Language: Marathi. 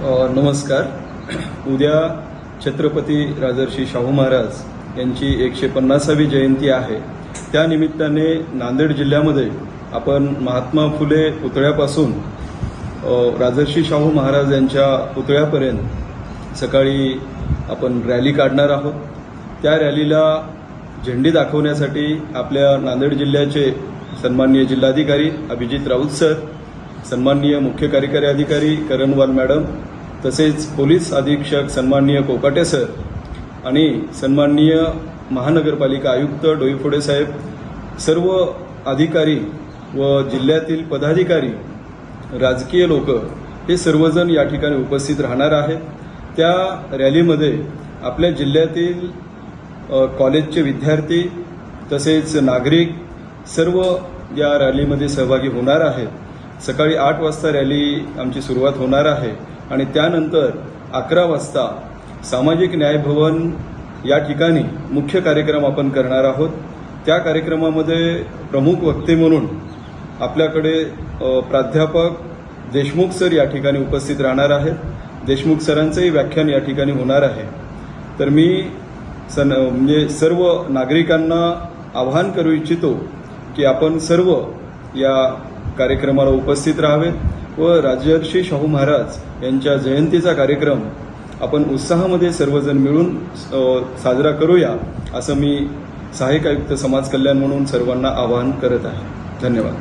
नमस्कार. उद्या छत्रपती राजर्षी शाहू महाराज यांची एकशे पन्नासावी जयंती आहे. त्यानिमित्ताने नांदेड जिल्ह्यामध्ये आपण महात्मा फुले पुतळ्यापासून राजर्षी शाहू महाराज यांच्या पुतळ्यापर्यंत सकाळी आपण रॅली काढणार आहोत. त्या रॅलीला झेंडी दाखवण्यासाठी आपल्या नांदेड जिल्ह्याचे सन्माननीय जिल्हाधिकारी अभिजित राऊत सर सन्माननीय मुख्य कार्यकारी अधिकारी करणवाल मॅडम तसेच पोलीस अधीक्षक सन्माननीय कोकाटे सर आणि सन्माननीय महानगरपालिका आयुक्त डोईफोडे साहेब सर्व अधिकारी व जिल्ह्यातील पदाधिकारी राजकीय लोक हे सर्वजण या ठिकाणी उपस्थित राहणार आहेत. त्या रॅलीमध्ये आपल्या जिल्ह्यातील कॉलेजचे विद्यार्थी तसेच नागरिक सर्व या रॅलीमध्ये सहभागी होणार आहेत. सकाळी आठ वाजता रॅली आमची सुरुवात होणार आहे आणि त्यानंतर अकरा वाजता सामाजिक न्याय भवन या ठिकाणी मुख्य कार्यक्रम आपण करणार आहोत. त्या कार्यक्रमामध्ये प्रमुख वक्ते म्हणून आपल्याकडे प्राध्यापक देशमुख सर या ठिकाणी उपस्थित राहणार आहेत. देशमुख सरांचंही व्याख्यान या ठिकाणी होणार आहे. तर मी सन म्हणजे सर्व नागरिकांना आवाहन करू इच्छितो की आपण सर्व या कार्यक्रमाला उपस्थित राहावेत व राजर्षी शाहू महाराज यांच्या जयंतीचा कार्यक्रम आपण उत्साहामध्ये सर्वजण मिळून साजरा करूया असं मी सहाय्यक आयुक्त समाज कल्याण म्हणून सर्वांना आवाहन करत आहे. धन्यवाद.